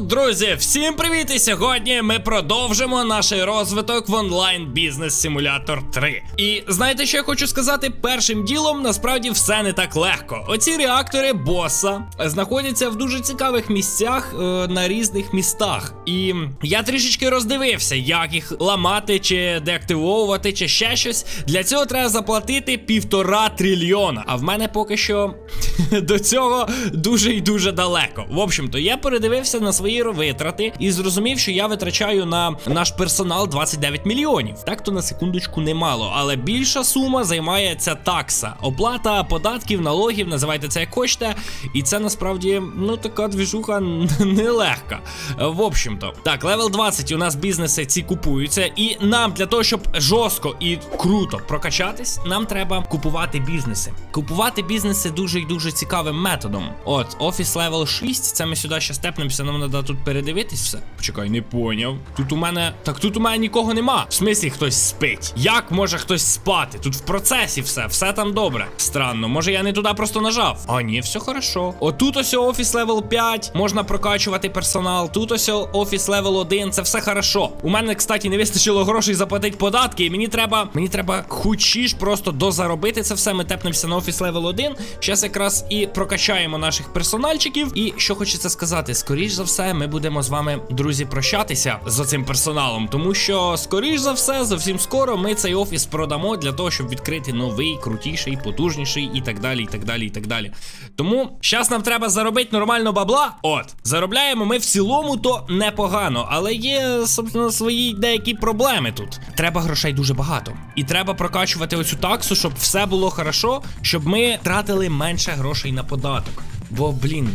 Друзі, всім привіт! І сьогодні ми продовжимо наш розвиток в онлайн бізнес симулятор 3. І знаєте, що я хочу сказати? Першим ділом насправді все не так легко. Оці реактори боса знаходяться в дуже цікавих місцях е, на різних містах. І я трішечки роздивився, як їх ламати, чи деактивовувати, чи ще щось. Для цього треба заплатити півтора трильйона. А в мене поки що до цього дуже і дуже далеко. В общем-то, я передивився на свої витрати і зрозумів, що я витрачаю на наш персонал 29 мільйонів. Так то на секундочку немало, але більша сума займає ця такса. Оплата податків, налогів, називайте це як хочете. І це насправді ну така двіжуха нелегка. В общем-то, так, левел 20 у нас бізнеси ці купуються, і нам для того, щоб жорстко і круто прокачатись, нам треба купувати бізнеси. Купувати бізнеси дуже і дуже цікавим методом. От, офіс левел 6, це ми сюди ще степнемося, нам треба тут передивитись все. Почекай, не поняв. Тут у мене. Так тут у мене нікого нема. В смислі хтось спить. Як може хтось спати? Тут в процесі все, все там добре. Странно, може я не туди просто нажав. А ні, все хорошо. Отут ось офіс левел 5, можна прокачувати персонал. Тут ось офіс левел 1, це все хорошо. У мене, кстати, не вистачило грошей заплатити податки, і мені треба. Мені треба хочеш просто дозаробити це все. Ми тепнемося на офіс левел 1. Зараз якраз і прокачаємо наших персональчиків. І що хочеться сказати, скоріш за все, ми будемо з вами, друзі, прощатися з цим персоналом, тому що, скоріш за все, зовсім скоро ми цей офіс продамо для того, щоб відкрити новий, крутіший, потужніший і так далі, і так далі, і так далі. Тому зараз нам треба заробити нормально бабла. От, заробляємо ми в цілому то непогано, але є, собственно, свої деякі проблеми тут. Треба грошей дуже багато. І треба прокачувати оцю таксу, щоб все було хорошо, щоб ми тратили менше грошей на податок. Бо, блін.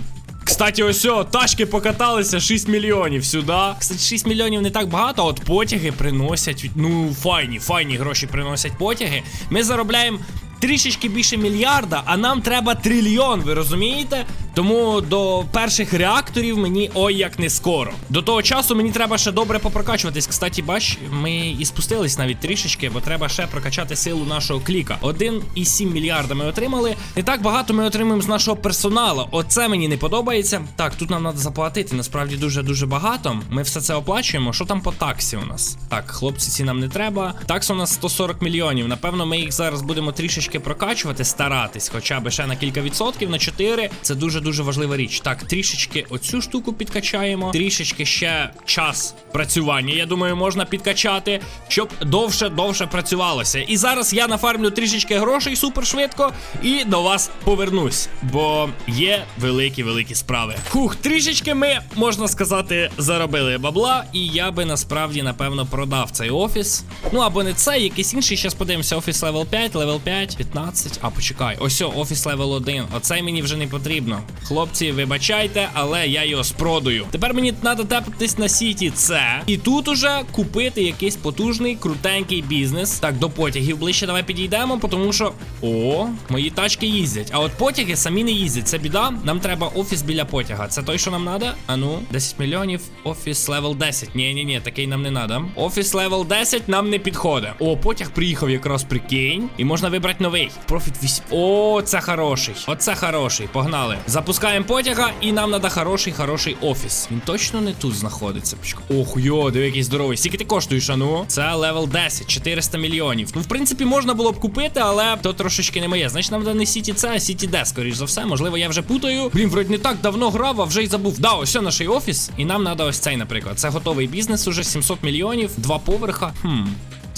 Кстати, ось о, тачки покаталися 6 мільйонів сюди. Кстати, 6 мільйонів не так багато, от потяги приносять. Ну, файні, файні гроші приносять потяги. Ми заробляємо трішечки більше мільярда, а нам треба трильйон, ви розумієте? Тому до перших реакторів мені ой як не скоро. До того часу мені треба ще добре попрокачуватись. Кстати, бач, ми і спустились навіть трішечки, бо треба ще прокачати силу нашого кліка. 1,7 мільярда ми отримали. Не так багато ми отримуємо з нашого персоналу. Оце мені не подобається. Так, тут нам треба заплатити. Насправді дуже-дуже багато. Ми все це оплачуємо. Що там по таксі у нас? Так, хлопці, ці нам не треба. Такса у нас 140 мільйонів. Напевно, ми їх зараз будемо трішечки прокачувати, старатись, хоча б ще на кілька відсотків, на 4. Це дуже дуже важлива річ. Так, трішечки оцю штуку підкачаємо, трішечки ще час працювання. Я думаю, можна підкачати, щоб довше довше працювалося. І зараз я нафармлю трішечки грошей супер швидко і до вас повернусь, бо є великі великі справи. Хух, трішечки ми можна сказати заробили бабла, і я би насправді напевно продав цей офіс. Ну або не цей, якийсь інший. Зараз подивимося. Офіс левел 5, левел 5, 15. А почекай, ось офіс левел 1. Оцей мені вже не потрібно. Хлопці, вибачайте, але я його спродаю. Тепер мені треба тепатись на сіті це. І тут уже купити якийсь потужний, крутенький бізнес. Так, до потягів ближче давай підійдемо, тому що. О, мої тачки їздять. А от потяги самі не їздять. Це біда. Нам треба офіс біля потяга. Це той, що нам треба? А ну, 10 мільйонів. Офіс левел 10. Ні, ні, ні, такий нам не треба. Офіс левел 10 нам не підходить. О, потяг приїхав якраз прикинь. І можна вибрати новий. Профіт 8. О, це хороший. Оце хороший. Погнали. Запускаємо потяга, і нам треба хороший, хороший офіс. Він точно не тут знаходиться. Ох, йо, диви, який здоровий. Скільки ти коштуєш, а ну? Це левел 10, 400 мільйонів. Ну, в принципі, можна було б купити, але то трошечки не моє. Значить, нам треба не Сіті Це, а Сіті Д, скоріш за все. Можливо, я вже путаю. Блін, вроді не так давно грав, а вже й забув. Да, ось наш офіс. І нам треба ось цей, наприклад. Це готовий бізнес, уже 700 мільйонів, два поверха. Хм.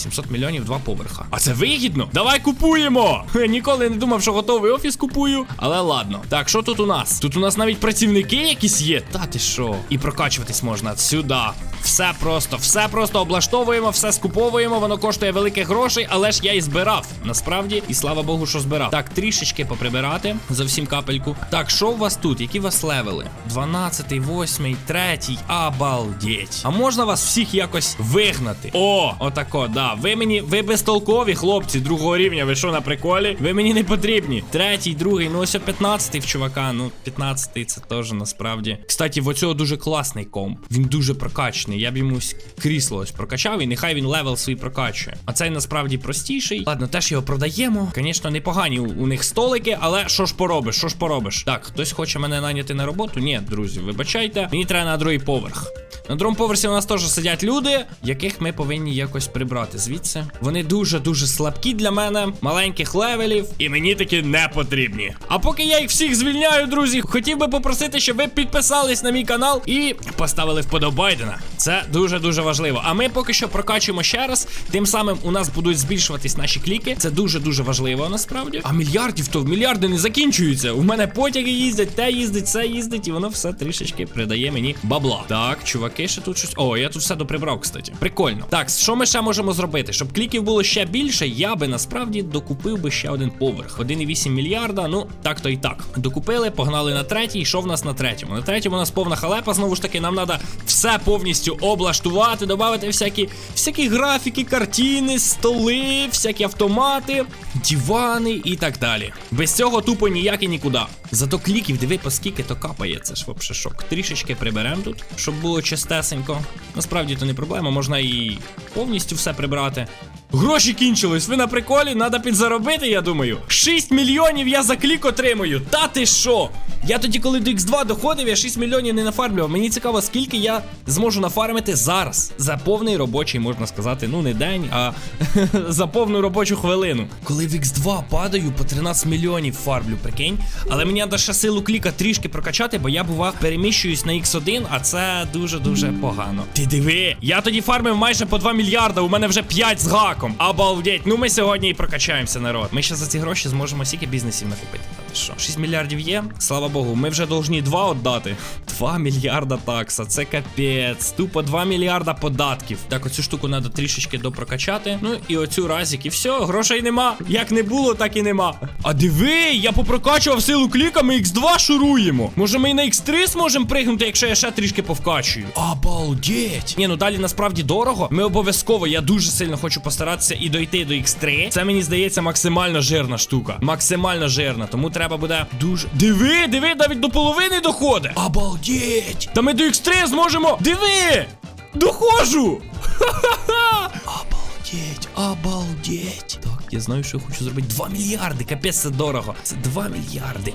700 мільйонів, два поверха. А це вигідно? Давай купуємо! Я Ніколи не думав, що готовий офіс купую. Але ладно. Так, що тут у нас? Тут у нас навіть працівники якісь є. Та ти що? І прокачуватись можна сюди. Все просто, все просто облаштовуємо, все скуповуємо. Воно коштує великих грошей, але ж я і збирав. Насправді, і слава Богу, що збирав. Так, трішечки поприбирати. Зовсім капельку. Так, що у вас тут? Які вас левели? 12, 8, 3. Обалдеть. А можна вас всіх якось вигнати? О, отако, да. Ви мені, ви безтолкові, хлопці, другого рівня. Ви що на приколі? Ви мені не потрібні. Третій, другий, ну ось 15 в чувака. Ну, 15 це теж насправді. Кстати, в оцього дуже класний комп. Він дуже прокачаний. Бідний, я б йому крісло ось прокачав, і нехай він левел свій прокачує. А цей насправді простіший. Ладно, теж його продаємо. Звісно, непогані у них столики, але що ж поробиш, що ж поробиш? Так, хтось хоче мене наняти на роботу? Ні, друзі, вибачайте. Мені треба на другий поверх. На другому поверсі у нас теж сидять люди, яких ми повинні якось прибрати звідси. Вони дуже-дуже слабкі для мене, маленьких левелів, і мені такі не потрібні. А поки я їх всіх звільняю, друзі, хотів би попросити, щоб ви підписались на мій канал і поставили вподобайдена. Це дуже-дуже важливо. А ми поки що прокачуємо ще раз. Тим самим у нас будуть збільшуватись наші кліки. Це дуже-дуже важливо насправді. А мільярдів то мільярди не закінчуються. У мене потяги їздять, те їздить, це їздить, і воно все трішечки придає мені бабла. Так, чуваки, ще тут щось. О, я тут все доприбрав, кстати. Прикольно. Так, що ми ще можемо зробити? Щоб кліків було ще більше, я би насправді докупив би ще один поверх. 1,8 мільярда. Ну, так то і так. Докупили, погнали на третій. І що в нас на третьому? На третьому у нас повна халепа. Знову ж таки, нам треба все повністю облаштувати, додати всякі, всякі графіки, картини, столи, всякі автомати, дивани і так далі. Без цього тупо ніяк і нікуди. Зато кліків, диви, по скільки то капає, це ж вообще шок. Трішечки приберемо тут, щоб було чистесенько. Насправді то не проблема, можна і повністю все прибрати. Гроші кінчились, ви на приколі, треба підзаробити, я думаю. 6 мільйонів я за клік отримую. Та ти що? Я тоді, коли до X2 доходив, я 6 мільйонів не нафармлював. Мені цікаво, скільки я зможу нафармити зараз. За повний робочий, можна сказати, ну не день, а за повну робочу хвилину. Коли в X2 падаю, по 13 мільйонів фармлю, прикинь. Але мені треба ще силу кліка трішки прокачати, бо я бува переміщуюсь на X1, а це дуже-дуже погано. Ти диви, я тоді фармив майже по 2 мільярда, у мене вже 5 з гаком. Обалдеть, ну ми сьогодні і прокачаємося, народ. Ми ще за ці гроші зможемо стільки бізнесів накупити. Та що? 6 мільярдів є? Слава Богу, ми вже должні 2 віддати. 2 мільярда такса, це капець. Тупо 2 мільярда податків. Так, оцю штуку треба трішечки допрокачати. Ну і оцю разик, і все, грошей нема. Як не було, так і нема. А диви, я попрокачував силу кліка, ми X2 шуруємо. Може ми і на X3 зможемо пригнути, якщо я ще трішки повкачую. Обалдеть. Ні, ну далі насправді дорого. Ми обов'язково, я дуже сильно хочу постаратися і дойти до X3. Це мені здається максимально жирна штука. Максимально жирна. Тому треба буде дуже. Диви, диви, навіть до половини доходить. Обалдеть. Та ми до X3 зможемо. Диви! Доходжу! Ха-ха-ха! Обалдеть, обалдеть. Так, я знаю, що я хочу зробити. 2 мільярди, капець, це дорого. Це 2 мільярди.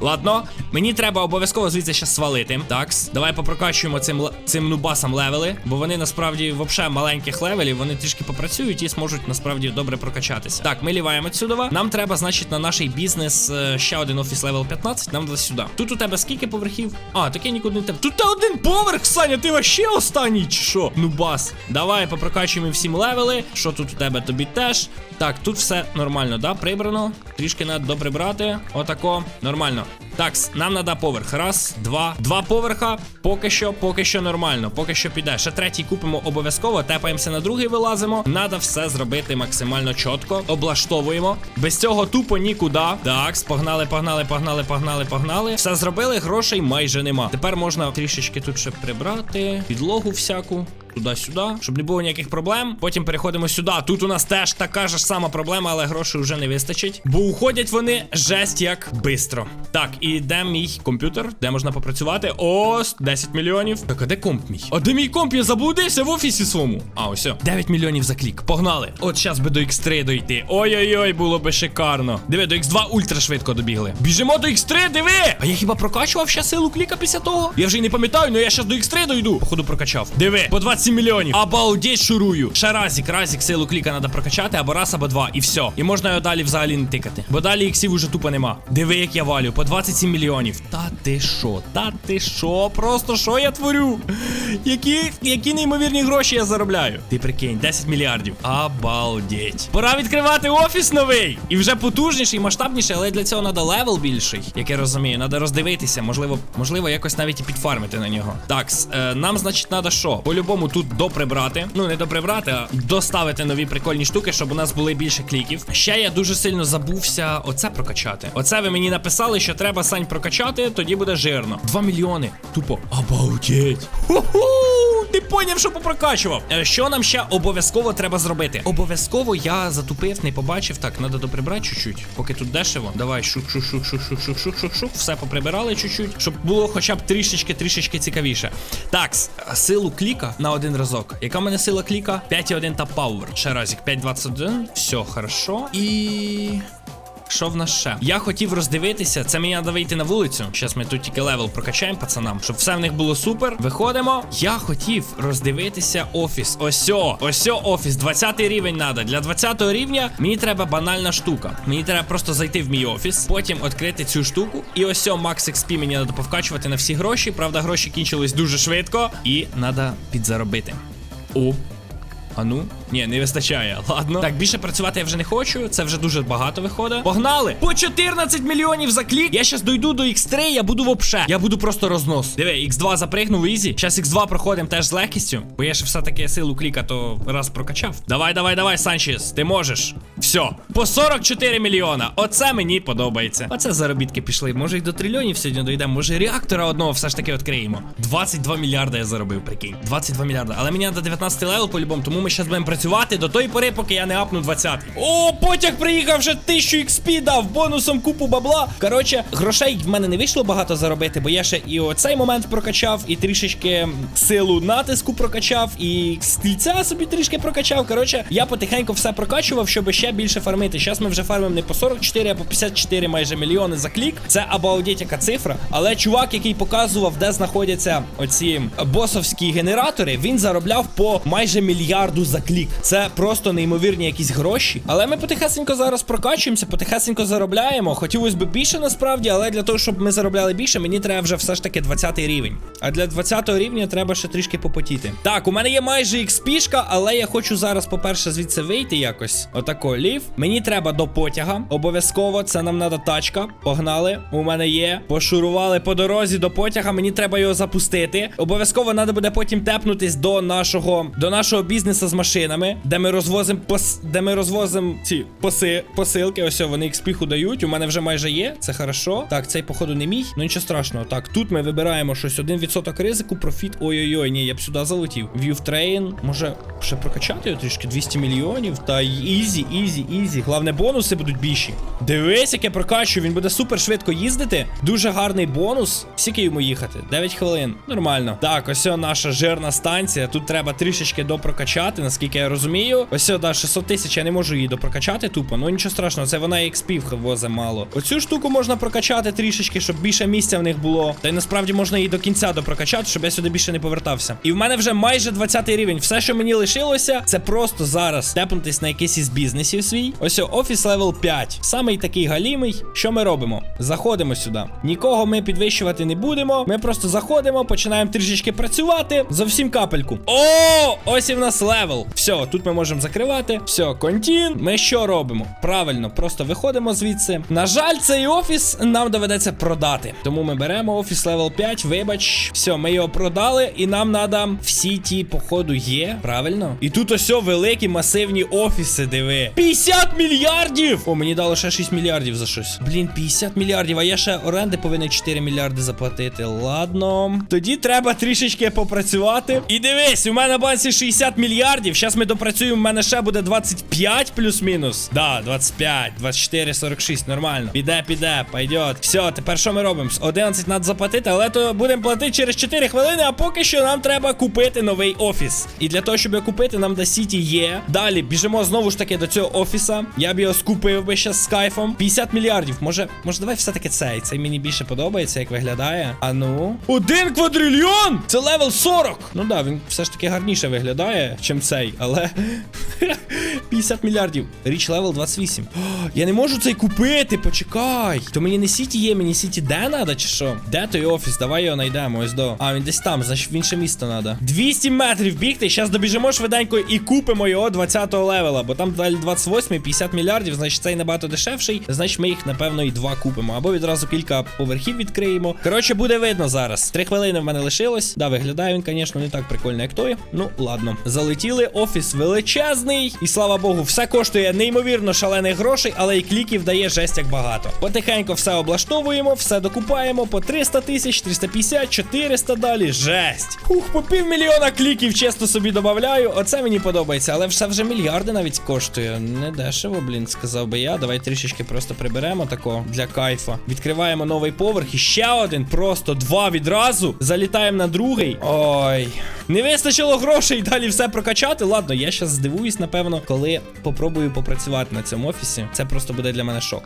Ладно, мені треба обов'язково звідси ще свалити. Такс, давай попрокачуємо цим, цим нубасам левели, бо вони насправді взагалі маленьких левелів, вони трішки попрацюють і зможуть насправді добре прокачатися. Так, ми ліваємо сюди. Нам треба, значить, на наш бізнес е, ще один офіс левел 15. Нам треба сюди. Тут у тебе скільки поверхів? А, таке нікуди не тебе. Тут та один поверх, Саня, ти вообще останній чи що? Ну бас. Давай попрокачуємо всім левели. Що тут у тебе тобі теж? Так, тут все нормально, да? Прибрано. Трішки треба доприбрати. Отако. Нормально. Такс, нам треба поверх. Раз, два, два поверха. Поки що, поки що нормально. Поки що піде. Ще третій купимо обов'язково. Тепаємося на другий, вилазимо. Надо все зробити максимально чітко. Облаштовуємо. Без цього тупо нікуди. Такс, погнали, погнали, погнали, погнали, погнали. Все зробили, грошей майже нема. Тепер можна трішечки тут ще прибрати. Підлогу всяку. Туди-сюди, щоб не було ніяких проблем. Потім переходимо сюди. Тут у нас теж така ж сама проблема, але грошей вже не вистачить. Бо уходять вони жесть як бистро. Так, і де мій комп'ютер? Де можна попрацювати? Ось 10 мільйонів. Так, а де комп мій? А де мій комп? Я заблудився в офісі своєму. А, ось. о. 9 мільйонів за клік. Погнали. От зараз би до X3 дойти. Ой-ой-ой, було би шикарно. Диви, до X2 ультра швидко добігли. Біжимо до X3, диви! А я хіба прокачував ще силу кліка після того? Я вже й не пам'ятаю, але я зараз до X3 дойду. Походу прокачав. Диви, по 27 мільйонів. Обалдеть, шурую. Ще разик, разик, силу кліка треба прокачати, або раз, або два, і все. І можна його далі взагалі не тикати. Бо далі іксів уже тупо нема. Диви, як я валю, по 27 мільйонів. Та ти що? Та ти що? Просто що я творю? Які, які неймовірні гроші я заробляю? Ти прикинь, 10 мільярдів. Обалдеть. Пора відкривати офіс новий. І вже потужніший, масштабніший, але для цього треба левел більший. Як я розумію, треба роздивитися. Можливо, можливо, якось навіть і підфармити на нього. Так, е, нам, значить, треба що? По-любому тут доприбрати. Ну, не доприбрати, а доставити нові прикольні штуки, щоб у нас були більше кліків. Ще я дуже сильно забувся оце прокачати. Оце ви мені написали, що треба сань прокачати, тоді буде жирно. 2 мільйони. Тупо. Обалдеть. Ху-ху! Ти поняв, що попрокачував. Е, Що нам ще обов'язково треба зробити? Обов'язково я затупив, не побачив. Так, треба доприбрати чуть-чуть, поки тут дешево. Давай, шук, шук, шук, шук, шук, шук, шук, шук, шук. Все поприбирали чуть-чуть, щоб було хоча б трішечки, трішечки цікавіше. Так, силу кліка на один разок. Яка в мене сила кліка? 5,1 та пауер. Ще разік 5,21. Все, хорошо. І. Що в нас ще? Я хотів роздивитися, це мені треба вийти на вулицю. Зараз ми тут тільки левел прокачаємо пацанам, щоб все в них було супер. Виходимо. Я хотів роздивитися офіс. Осьо, осьо офіс. 20 рівень треба. Для 20 рівня мені треба банальна штука. Мені треба просто зайти в мій офіс, потім відкрити цю штуку. І осьо Max XP мені треба повкачувати на всі гроші. Правда, гроші кінчились дуже швидко. І треба підзаробити. О, а ну? Ні, не вистачає. Ладно. Так, більше працювати я вже не хочу. Це вже дуже багато виходить. Погнали! По 14 мільйонів за клік. Я щас дойду до X3, я буду вообще. Я буду просто рознос. Диви, X2 запригнув ізі. Щас X2 проходимо теж з легкістю. Бо я ще все-таки силу кліка, то раз прокачав. Давай, давай, давай, Санчес, ти можеш. Все. По 44 мільйона. Оце мені подобається. Оце заробітки пішли. Може й до трильйонів сьогодні дійдемо. Може реактора одного все ж таки відкриємо. 22 мільярда я заробив, прикинь. 22 мільярда. Але мені треба 19 левел по-любому, тому ми зараз будемо працювати до тої пори, поки я не апну 20. О, потяг приїхав вже 1000 XP дав, бонусом купу бабла. Коротше, грошей в мене не вийшло багато заробити, бо я ще і оцей момент прокачав, і трішечки силу натиску прокачав, і стільця собі трішки прокачав. Коротше, я потихеньку все прокачував, щоб ще більше фармити. Зараз ми вже фармимо не по 44, а по 54 майже мільйони за клік. Це обалдеть яка цифра. Але чувак, який показував, де знаходяться оці босовські генератори, він заробляв по майже мільярду за клік. Це просто неймовірні якісь гроші. Але ми потихесенько зараз прокачуємося, потихесенько заробляємо. Хотілося б більше насправді, але для того, щоб ми заробляли більше, мені треба вже все ж таки 20 рівень. А для 20 рівня треба ще трішки попотіти. Так, у мене є майже XP-шка, але я хочу зараз, по-перше, звідси вийти якось. Отако лів. Мені треба до потяга. Обов'язково, це нам треба тачка. Погнали. У мене є. Пошурували по дорозі до потяга. Мені треба його запустити. Обов'язково треба буде потім тепнутись до нашого до нашого бізнесу з машинами, де ми розвозимо пос, де ми розвозимо ці поси, посилки. Ось вони XP дають. У мене вже майже є. Це хорошо. Так, цей походу не мій. Ну нічого страшного. Так, тут ми вибираємо щось. 1% ризику, профіт. Ой-ой-ой, ні, я б сюди залетів. View Train. Може ще прокачати його трішки 200 мільйонів. Та ізі, ізі, ізі. Головне, бонуси будуть більші. Дивись, яке прокачую. Він буде супер швидко їздити. Дуже гарний бонус. Скільки йому їхати? 9 хвилин. Нормально. Так, ось наша жирна станція. Тут треба трішечки допрокачати, наскільки я розумію. Ось о, да, 600 тисяч. Я не можу її допрокачати тупо. Ну нічого страшного, це вона XP возить мало. Оцю штуку можна прокачати трішечки, щоб більше місця в них було. Та й насправді можна її до кінця допрокачати, щоб я сюди більше не повертався. І в мене вже майже 20 рівень. Все, що мені лишилося, це просто зараз тепнутись на якийсь із бізнесів свій. Ось офіс левел 5. Самий такий галімий. Що ми робимо? Заходимо сюди. Нікого ми підвищувати не будемо. Ми просто заходимо, починаємо трішечки працювати. Зовсім капельку. О, ось і в нас левел. Все, тут ми можемо закривати. Все, контін. Ми що робимо? Правильно, просто виходимо звідси. На жаль, цей офіс нам доведеться продати. Тому ми беремо офіс левел 5. Вибач, все, ми його продали, і нам треба всі ті, походу, є. Правильно? І тут ось великі масивні офіси, диви. 50 мільярдів! О, мені дало ще 6 мільярдів за щось. Блін, 50 мільярдів, а я ще оренди повинен 4 мільярди заплатити. Ладно. Тоді треба трішечки попрацювати. І дивись, у мене на балансі 60 мільярдів. Зараз ми допрацюємо, у мене ще буде 25 плюс-мінус. Да, 25, 24, 46, нормально. Піде, піде, пойдет. Все, тепер що ми робимо? З 11 треба заплатити, але то будемо платити через 4 хвилини, а поки що нам треба купити новий офіс. І для того, щоб його купити, нам до Сіті є. Далі біжимо знову ж таки до цього офіса. Я б його скупив би ще з кайфом. 50 мільярдів. Може, може, давай все-таки цей. Цей мені більше подобається, як виглядає. А ну. Один квадрильйон! Це левел 40! Ну да, він все ж таки гарніше виглядає, чим цей, але. 50 мільярдів. Річ левел 28. О, я не можу цей купити, почекай. То мені не Сіті є, мені Сіті де надо, чи що? Де той офіс? Давай його знайдемо. Ось до. А, він десь там, значить в інше місто надо. 200 метрів бігти. Зараз добіжимо швиденько і купимо його 20-го левела, бо там далі 28 50 мільярдів, значить цей набагато дешевший. Значить, ми їх, напевно, і два купимо. Або відразу кілька поверхів відкриємо. Коротше, буде видно зараз. Три хвилини в мене лишилось. Да, виглядає він, звісно, не так прикольно, як той. Ну, ладно. Залетіли. Офіс величезний. Бомбезний. І слава Богу, все коштує неймовірно шалених грошей, але і кліків дає жесть як багато. Потихенько все облаштовуємо, все докупаємо по 300 тисяч, 350, 400 далі. Жесть. Ух, по півмільйона кліків чесно собі додаю. Оце мені подобається, але все вже мільярди навіть коштує. Не дешево, блін, сказав би я. Давай трішечки просто приберемо тако для кайфа. Відкриваємо новий поверх і ще один, просто два відразу. Залітаємо на другий. Ой. Не вистачило грошей далі все прокачати. Ладно, я щас здивуюсь, напевно, коли попробую попрацювати на цьому офісі. Це просто буде для мене шок.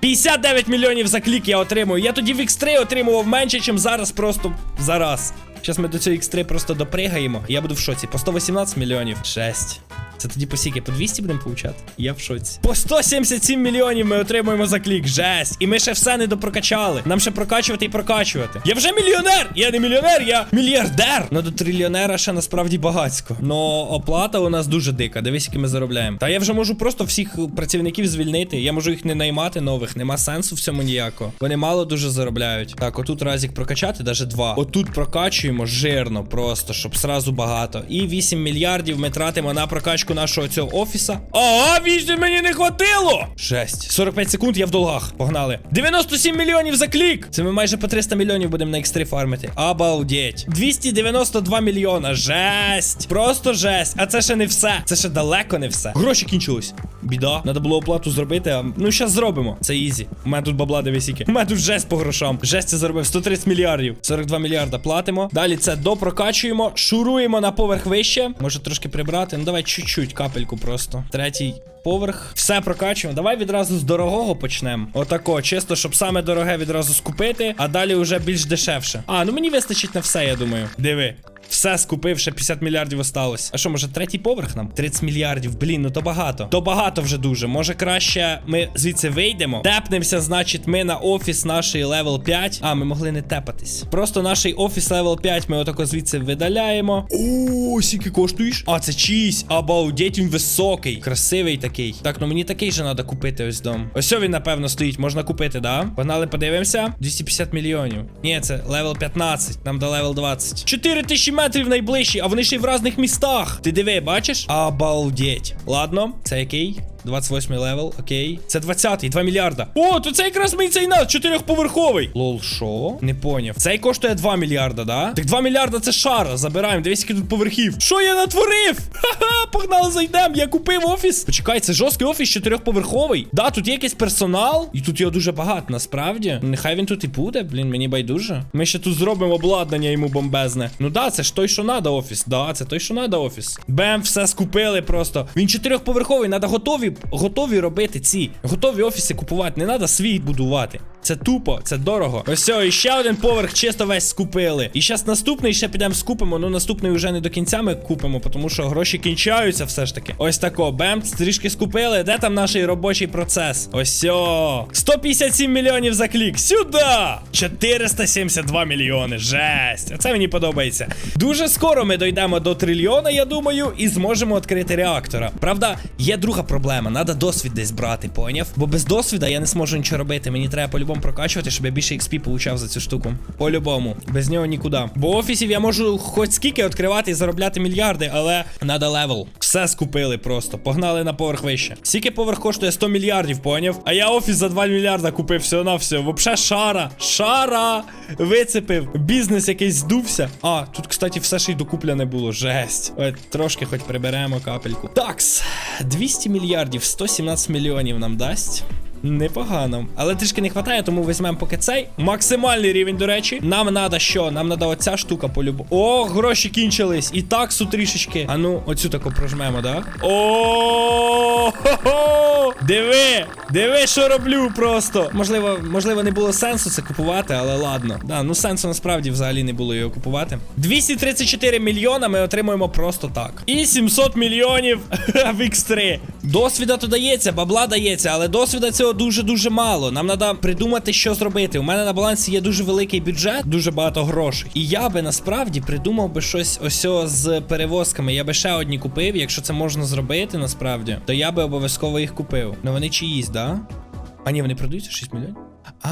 59 мільйонів за клік я отримую. Я тоді в X3 отримував менше, ніж зараз просто зараз. Зараз ми до цього X3 просто допригаємо. Я буду в шоці. По 118 мільйонів. 6. Це тоді по скільки? По 200 будемо получати? Я в шоці. По 177 мільйонів ми отримуємо за клік. Жесть. І ми ще все не допрокачали. Нам ще прокачувати і прокачувати. Я вже мільйонер! Я не мільйонер, я мільярдер! Ну до трильйонера ще насправді багацько. Но оплата у нас дуже дика. Дивись, які ми заробляємо. Та я вже можу просто всіх працівників звільнити. Я можу їх не наймати нових. Нема сенсу в цьому ніякого. Вони мало дуже заробляють. Так, отут разік прокачати, навіть два. Отут прокачуємо жирно, просто, щоб сразу багато. І 8 мільярдів ми тратимо на прокачку нашого цього офіса. Ага, 8 мені не хватило! Жесть. 45 секунд, я в долгах. Погнали. 97 мільйонів за клік. Це ми майже по 300 мільйонів будемо на X3 фармити. Обалдеть. 292 мільйона. Жесть. Просто жесть. А це ще не все. Це ще далеко не все. Гроші кінчились. Біда. Надо було оплату зробити. А... Ну, зараз зробимо. Це ізі. У мене тут бабла дивись які. У мене тут жесть по грошам. Жесть це заробив 130 мільярдів. 42 мільярда платимо. Далі це допрокачуємо. Шуруємо на поверх вище. Може трошки прибрати. Ну давай чуть-чуть, капельку просто. Третій. Поверх, все прокачуємо. Давай відразу з дорогого почнемо. Отако, чисто, щоб саме дороге відразу скупити, а далі вже більш дешевше. А, ну мені вистачить на все, я думаю. Диви. Все скупив, ще 50 мільярдів осталось. А що, може, третій поверх нам? 30 мільярдів. Блін, ну то багато. То багато вже дуже. Може, краще ми звідси вийдемо. Тепнемося, значить, ми на офіс нашої левел 5. А, ми могли не тепатись. Просто наш офіс левел 5 ми отако звідси видаляємо. О, скільки коштуєш? А, це чийсь. Обалдеть, він високий. Красивий такий. Так, ну мені такий же треба купити ось дом. Ось він, напевно, стоїть. Можна купити, да? Погнали, подивимося. 250 мільйонів. Ні, це левел 15. Нам до левел 20. 4 метрів найближчі, а вони ще й в різних містах. Ти диви, бачиш? Обалдеть. Ладно, це який? 28 левел, окей. Це 20-й, 2 мільярда. О, то це якраз мій цей нас, чотирьохповерховий. Лол, що? Не поняв. Цей коштує 2 мільярда, да? Так 2 мільярда це шара. Забираємо. Дивись, який тут поверхів. Що я натворив? Ха-ха, погнали, зайдемо. Я купив офіс. Почекай, це жорсткий офіс чотирьохповерховий. Да, тут є якийсь персонал, і тут його дуже багато, насправді. Нехай він тут і буде, блін, мені байдуже. Ми ще тут зробимо обладнання йому бомбезне. Ну да, це ж той, що надо офіс. Да, це той, що надо офіс. Бем, все скупили просто. Він чотирьохповерховий, треба готові готові робити ці. Готові офіси купувати. Не треба свій будувати. Це тупо, це дорого. Ось і ще один поверх чисто весь скупили. І зараз наступний ще підемо скупимо. Ну наступний вже не до кінця ми купимо, тому що гроші кінчаються все ж таки. Ось тако. Бем, трішки скупили. Де там наш робочий процес? Ось сьо. 157 мільйонів за клік. Сюди! 472 мільйони. Жесть. Оце мені подобається. Дуже скоро ми дійдемо до трильйона, я думаю, і зможемо відкрити реактора. Правда, є друга проблема. Надо досвід десь брати, поняв? Бо без досвіда я не зможу нічого робити. Мені треба по-любому прокачувати, щоб я більше XP получав за цю штуку. По-любому. Без нього нікуди. Бо офісів я можу хоч скільки відкривати і заробляти мільярди, але надо левел. Все скупили просто. Погнали на поверх вище. Скільки поверх коштує 100 мільярдів, поняв? А я офіс за 2 мільярда купив все на все. Вообще шара. Шара. Вицепив. Бізнес якийсь здувся. А, тут, кстати, все ще й докупляне було. Жесть. Ой, трошки хоч приберемо капельку. Такс. 200 мільярдів, 117 мільйонів нам дасть. Непогано. Але трішки не вистачає, тому візьмемо поки цей. Максимальний рівень, до речі. Нам треба що? Нам треба оця штука полюбу. О, гроші кінчились. І таксу трішечки. А ну, оцю таку прожмемо, да? О, хо-хо! Диви! Диви, що роблю просто. Можливо, можливо, не було сенсу це купувати, але ладно. Да, ну сенсу насправді взагалі не було його купувати. 234 мільйона ми отримуємо просто так. І 700 мільйонів в X3. Досвіда то дається, бабла дається, але досвіда цього дуже-дуже мало. Нам треба придумати, що зробити. У мене на балансі є дуже великий бюджет, дуже багато грошей. І я би насправді придумав би щось ось з перевозками. Я би ще одні купив, якщо це можна зробити насправді, то я би обов'язково їх купив. Ну вони чиїсь, да? А ні, вони продаються 6 мільйонів. А.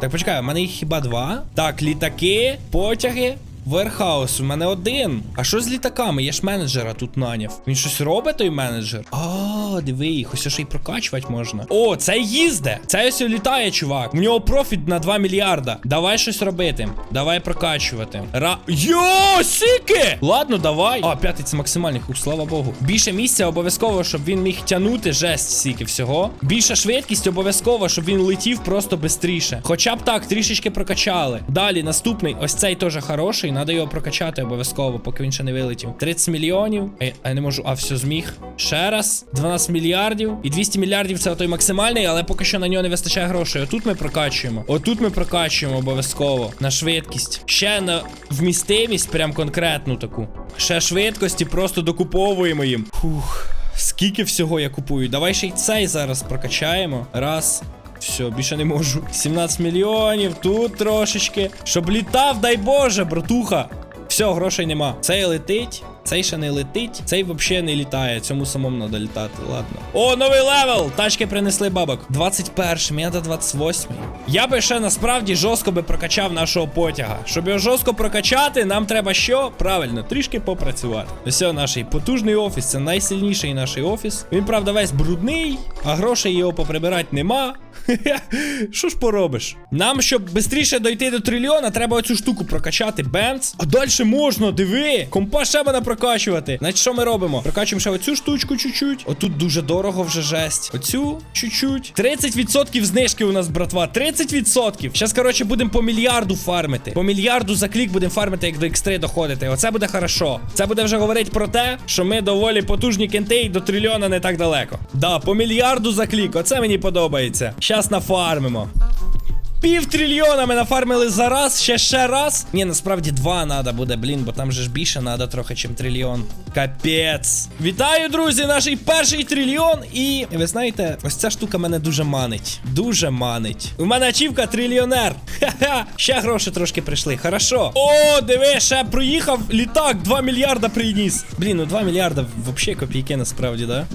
Так, почекай, у мене їх хіба два. Так, літаки, потяги. Верхаус, у мене один. А що з літаками? Я ж менеджера тут наняв. Він щось робить, той менеджер? А, диви їх, ось ще й прокачувати можна. О, це їзде. Це ось літає, чувак. У нього профіт на 2 мільярда. Давай щось робити. Давай прокачувати. Ра. Йо, сіки! Ладно, давай. А, п'ятий це максимальний хук, слава Богу. Більше місця обов'язково, щоб він міг тягнути жесть сіки всього. Більша швидкість обов'язково, щоб він летів просто швидше. Хоча б так, трішечки прокачали. Далі, наступний, ось цей теж хороший. Надо його прокачати обов'язково, поки він ще не вилетів. 30 мільйонів. А я, я не можу. А, все, зміг. Ще раз. 12 мільярдів. І 200 мільярдів це той максимальний, але поки що на нього не вистачає грошей. Отут ми прокачуємо. Отут ми прокачуємо обов'язково. На швидкість. Ще на вмістимість, прям конкретну таку. Ще швидкості, просто докуповуємо їм. Фух. Скільки всього я купую? Давай ще й цей зараз прокачаємо. Раз. Все, більше не можу. 17 мільйонів, тут трошечки. Щоб літав, дай Боже, братуха. Все, грошей нема. Цей летить, цей ще не летить, цей взагалі не літає. Цьому самому треба літати. Ладно. О, новий левел! Тачки принесли бабок. 21, мені до 28. Я би ще насправді жорстко би прокачав нашого потяга. Щоб його жорстко прокачати, нам треба що? Правильно, трішки попрацювати. Ось наш потужний офіс, це найсильніший наш офіс. Він, правда, весь брудний, а грошей його поприбирати нема. Що ж поробиш? Нам, щоб швидше дойти до трильйона, треба оцю штуку прокачати. Бемц. А далі можна, диви. Компа ще мене прокачувати. Значить, що ми робимо? Прокачуємо ще оцю штучку чуть-чуть. Отут дуже дорого вже жесть. Оцю чуть-чуть. 30% знижки у нас, братва. 30%. Зараз, коротше, будемо по мільярду фармити. По мільярду за клік будемо фармити, як до X3 доходити. Оце буде хорошо. Це буде вже говорити про те, що ми доволі потужні кенти і до трильйона не так далеко. Да, по мільярду за клік. Оце мені подобається. Щас нафармимо. Пів трильйона ми нафармили за раз, ще ще раз. Ні, насправді два надо буде, блін, бо там же ж більше надо трохи, чим трильйон. Капець. Вітаю, друзі, наш перший трильйон. І ви знаєте, ось ця штука мене дуже манить. Дуже манить. У мене ачівка трильйонер. Ха-ха. Ще гроші трошки прийшли. Хорошо. О, диви, ще проїхав літак, 2 мільярда приніс. Блін, ну 2 мільярда взагалі копійки насправді, да?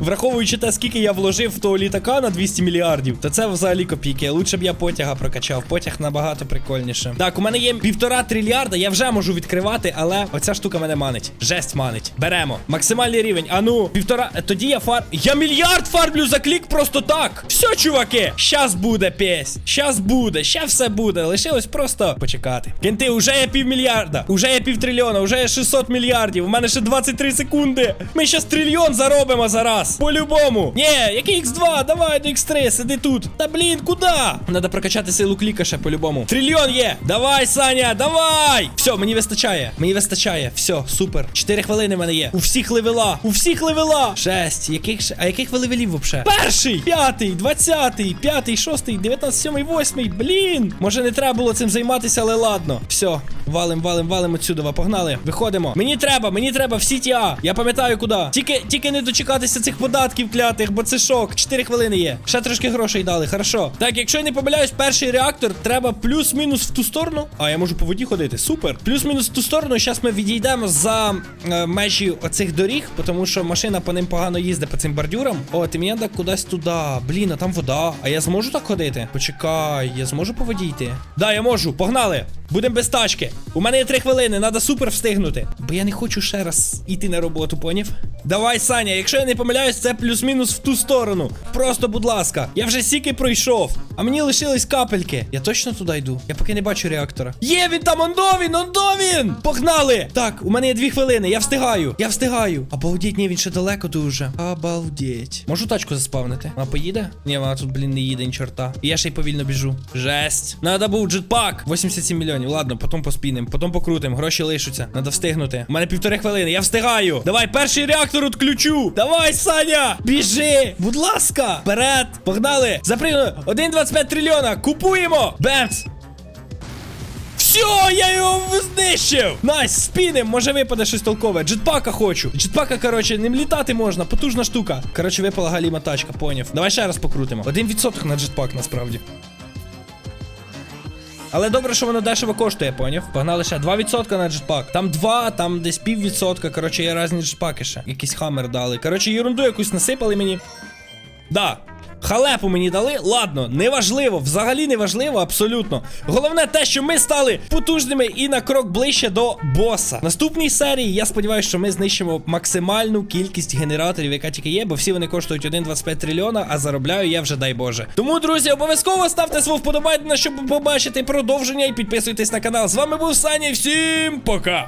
Враховуючи те, скільки я вложив в того літака на 200 мільярдів, то це взагалі копійки. Лучше б я потяга прокачав. Потяг набагато прикольніше. Так, у мене є півтора трильярда, я вже можу відкривати, але оця штука мене манить. Жесть манить. Беремо. Максимальний рівень. А ну, півтора. Тоді я фар. Я мільярд фармлю за клік просто так. Все, чуваки. Щас буде песь. Щас буде. Ще все буде. Лишилось просто почекати. Кенти, уже є півмільярда. Уже є півтрильйона, уже є 600 мільярдів. У мене ще 23 секунди. Ми щас трильйон заробимо зараз. По-любому. Ні, який X2? Давай до X3, сиди тут. Та блін, куди? Надо прокачати силу кліка ще по-любому. Трильйон є. Давай, Саня, давай. Все, мені вистачає. Мені вистачає. Все, супер. 4 хвилини в мене є. У всіх левела. У всіх левела. Шесть. Яких ще? А яких ви левелів вообще? Перший, п'ятий, двадцятий, п'ятий, шостий, дев'ятнадцятий, сьомий, восьмий. Блін. Може не треба було цим займатися, але ладно. Все. Валим, валим, валим отсюди. Погнали. Виходимо. Мені треба, мені треба в Сіті А. Я пам'ятаю куди. Тільки, тільки не дочекатися цих податків клятих, бо це шок. 4 хвилини є. Ще трошки грошей дали. Хорошо. Так, якщо я не помиляюсь, перший реактор треба плюс-мінус в ту сторону. А я можу по воді ходити. Супер. Плюс-мінус в ту сторону. Зараз ми відійдемо за е, межі оцих доріг, тому що машина по ним погано їздить по цим бордюрам. О, ти мені так кудись туди. Блін, а там вода. А я зможу так ходити? Почекай, я зможу по воді йти? Да, я можу. Погнали. Будемо без тачки. У мене є три хвилини, треба супер встигнути. Бо я не хочу ще раз йти на роботу, поняв? Давай, Саня, якщо я не помиляюсь, це плюс-мінус в ту сторону. Просто, будь ласка, я вже сіки пройшов. А мені лишились капельки. Я точно туди йду. Я поки не бачу реактора. Є він там, ондо він, ондо він! Погнали! Так, у мене є дві хвилини, я встигаю. Я встигаю. Обалдеть, ні, він ще далеко дуже. Обалдеть. Можу тачку заспавнити? Вона поїде? Ні, вона тут, блін, не їде, ні чорта. І я ще й повільно біжу. Жесть. Надо був джетпак. 87 мільйонів. Ладно, потім поспінем, потім покрутим. Гроші лишуться. Надо встигнути. У мене півтори хвилини. Я встигаю. Давай, перший реактор отключу. Давай, Саня! Біжи! Будь ласка! Вперед! Погнали! Запригнули! 1,25 трильйона! Купуємо! Бемц! Все, я його знищив! Найс, спінем, може випаде щось толкове. Джетпака хочу. Джетпака, коротше, ним літати можна, потужна штука. Коротше, випала галіма тачка, поняв. Давай ще раз покрутимо. Один відсоток на джетпак, насправді. Але добре, що воно дешево коштує, поняв? Погнали ще 2% на джетпак. Там 2, там десь піввідсотка. Коротше, є різні джетпаки ще. Якийсь хаммер дали. Коротше, ерунду якусь насипали мені. Да. Халепу мені дали. Ладно, неважливо, взагалі неважливо, абсолютно. Головне те, що ми стали потужними і на крок ближче до боса. Наступній серії я сподіваюся, що ми знищимо максимальну кількість генераторів, яка тільки є, бо всі вони коштують 1,25 трильйона, а заробляю я вже дай Боже. Тому, друзі, обов'язково ставте свого вподобайку, щоб побачити продовження і підписуйтесь на канал. З вами був Саня. Всім пока!